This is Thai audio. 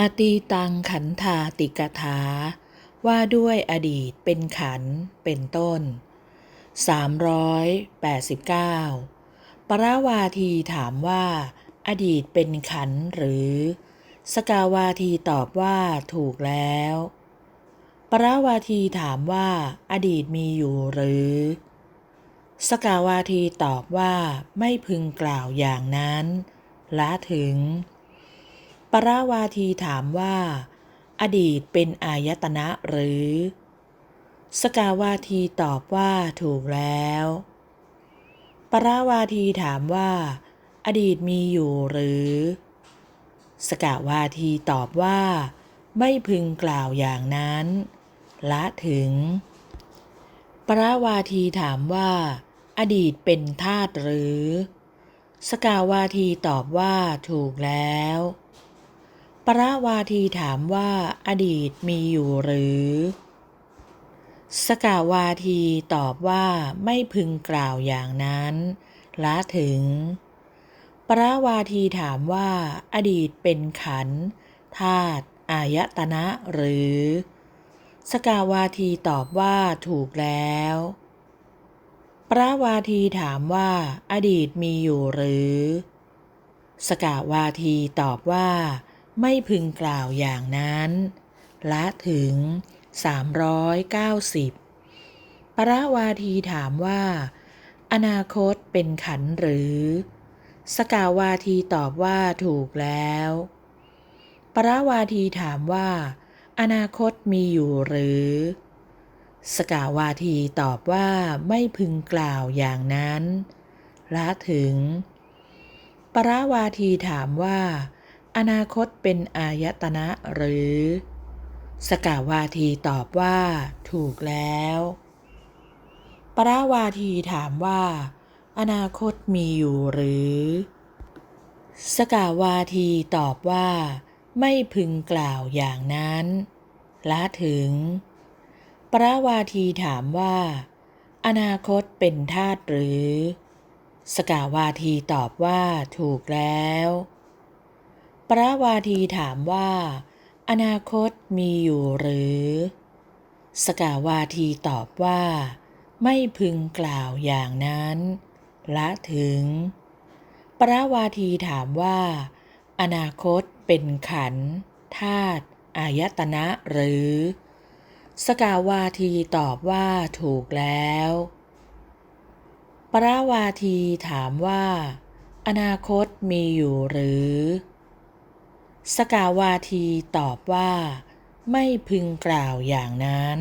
อตีตังขันธาติกถา ว่าด้วยอดีตเป็นขันเป็นต้น 389 ปราวาทีถามว่า อดีตเป็นขันหรือ สกาวาทีตอบว่าถูกแล้ว ปราวาทีถามว่า อดีตมีอยู่หรือ สกาวาทีตอบว่าไม่พึงกล่าวอย่างนั้น ละถึง ปราวาทีถามว่า อดีตเป็นอายตนะหรือ สกาวาทีตอบว่าถูกแล้ว ปราวาทีถามว่า อดีตมีอยู่หรือ สกาวาทีตอบว่า ไม่พึงกล่าวอย่างนั้น ละถึง ปราวาทีถามว่า อดีตเป็นธาตุหรือ สกาวาทีตอบว่าถูกแล้ว ปราวาทีถามว่าอดีตมีอยู่หรือ สกาวาทีตอบว่าไม่พึงกล่าวอย่างนั้นละถึง ปราวาทีถามว่า อดีตเป็นขันธาตุอายตนะหรือ สกาวาทีตอบว่าถูกแล้วปราวาทีถามว่า อดีตมีอยู่หรือ สกาวาทีตอบว่า ไม่พึงกล่าวอย่างนั้น ละถึง 390 ปราวาทีถามว่า อนาคตเป็นขันหรือ สกาวาทีตอบว่าถูกแล้ว ปราวาทีถามว่า อนาคตมีอยู่หรือ สกาวาทีตอบว่าไม่พึงกล่าวอย่างนั้น ละถึง ปราวาทีถามว่า อนาคตเป็นอายตนะหรือ สกาวาทีตอบว่า ถูกแล้ว ปราวาทีถามว่า อนาคตมีอยู่หรือ สกาวาทีตอบว่า ไม่พึงกล่าวอย่างนั้น ละถึง ปราวาทีถามว่า อนาคตเป็นธาตุหรือ สกาวาทีตอบว่าถูกแล้ว ปราวาทีถามว่า อนาคตมีอยู่หรือ สกาวาทีตอบว่า ไม่พึงกล่าวอย่างนั้น ละถึงปราวาทีถามว่า อนาคตเป็นขันธาตุอายตนะหรือ สกาวาทีตอบว่าถูกแล้วปราวาทีถามว่า อนาคตมีอยู่หรือ สกาวาทีตอบว่า ไม่พึงกล่าวอย่างนั้น